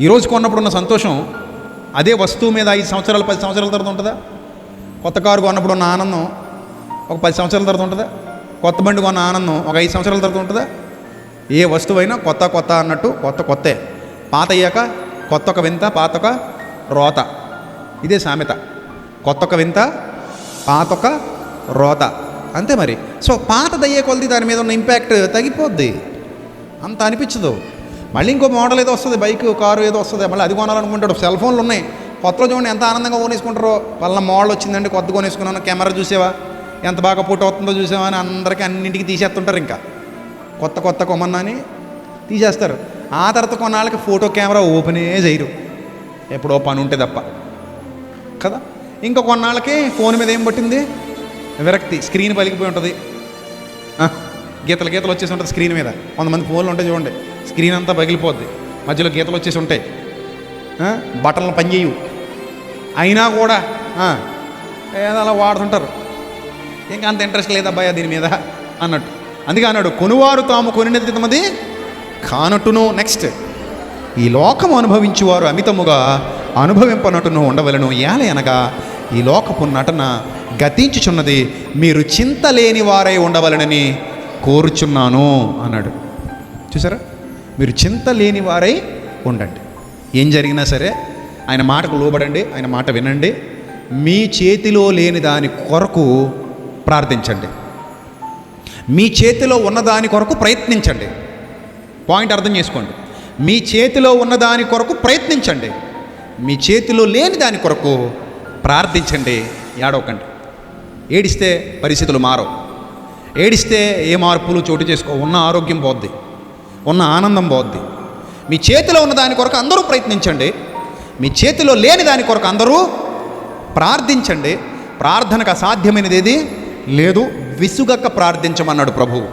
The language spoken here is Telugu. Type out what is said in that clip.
ఈరోజు కొన్నప్పుడు ఉన్న సంతోషం అదే వస్తువు మీద ఐదు సంవత్సరాలు పది సంవత్సరాల తర్వాత ఉంటుందా? కొత్త కారు కొన్నప్పుడు ఉన్న ఆనందం ఒక పది సంవత్సరాల తర్వాత ఉంటుందా? కొత్త బండి కొన్న ఆనందం ఒక ఐదు సంవత్సరాల తర్వాత ఉంటుందా? ఏ వస్తువైనా కొత్త కొత్త అన్నట్టు కొత్త కొత్తే. పాత అయ్యాక కొత్త ఒక వింత పాత ఒక రోత. ఇదే సామెత. కొత్త ఒక వింత పాత ఒక రోత. అంతే మరి. సో పాతదయ్యే కొలది దాని మీద ఉన్న ఇంపాక్ట్ తగ్గిపోద్ది. అంత అనిపించదు. మళ్ళీ ఇంకో మోడల్ ఏదో వస్తుంది బైక్ కారు ఏదో వస్తుంది మళ్ళీ అది కొనాలనుకుంటాడు. సెల్ ఫోన్లు ఉన్నాయి. కొత్తలో చూడండి ఎంత ఆనందంగా కొనేసుకుంటారో. వాళ్ళ మోడల్ వచ్చిందండి కొత్త కొనేసుకున్నాను. కెమెరా చూసావా? ఎంత బాగా ఫోటో వస్తుందో చూసావా అని అందరికీ అన్నింటికి తీసేస్తుంటారు ఇంకా. కొత్త కొత్త కొమన్నా అని తీసేస్తారు. ఆ తర్వాత కొన్నాళ్ళకి ఫోటో కెమెరా ఓపెనే చేయరు. ఎప్పుడో పని ఉంటే తప్ప. కదా? ఇంకా కొన్నాళ్ళకి ఫోన్ మీద ఏం పట్టింది? విరక్తి. స్క్రీన్ పలికిపోయి ఉంటుంది. గీతలు గీతలు వచ్చేసి ఉంటుంది స్క్రీన్ మీద. కొంతమంది ఫోన్లు ఉంటాయి చూడండి. స్క్రీన్ అంతా పగిలిపోద్ది. మధ్యలో గీతలు వచ్చేసి ఉంటాయి. బటన్లు పనిచేయవు అయినా కూడా ఏదో అలా వాడుతుంటారు. ఇంకా అంత ఇంట్రెస్ట్ లేదబ్బాయా దీని మీద అన్నట్టు. అందుకే అన్నాడు కొనువారు తాము కొనినది తమది కానట్టును. నెక్స్ట్ ఈ లోకము అనుభవించువారు అమితముగా అనుభవింపనటును ఉండవలను. ఏలే అనగా ఈ లోకపు నటన గతించుచున్నది మీరు చింత లేని వారై ఉండవలనని కోరుచున్నాను అన్నాడు. చూసారా? మీరు చింత లేని వారై ఉండండి. ఏం జరిగినా సరే ఆయన మాటకు లోబడండి ఆయన మాట వినండి. మీ చేతిలో లేని దాని కొరకు ప్రార్థించండి. మీ చేతిలో ఉన్న దాని కొరకు ప్రయత్నించండి. పాయింట్ అర్థం చేసుకోండి. మీ చేతిలో ఉన్న దాని కొరకు ప్రయత్నించండి. మీ చేతిలో లేని దాని కొరకు ప్రార్థించండి. ఏడవకండి. ఏడిస్తే పరిస్థితులు మారవు. ఏడిస్తే ఏ మార్పులు చోటు చేసుకో? ఉన్న ఆరోగ్యం పోద్ది ఉన్న ఆనందం పోద్ది. మీ చేతిలో ఉన్న దాని కొరకు అందరూ ప్రయత్నించండి. మీ చేతిలో లేని దాని కొరకు అందరూ ప్రార్థించండి. ప్రార్థనకు అసాధ్యమైనది ఏది? లేదు విసుగక ప్రార్థించమన్నాడు ప్రభువు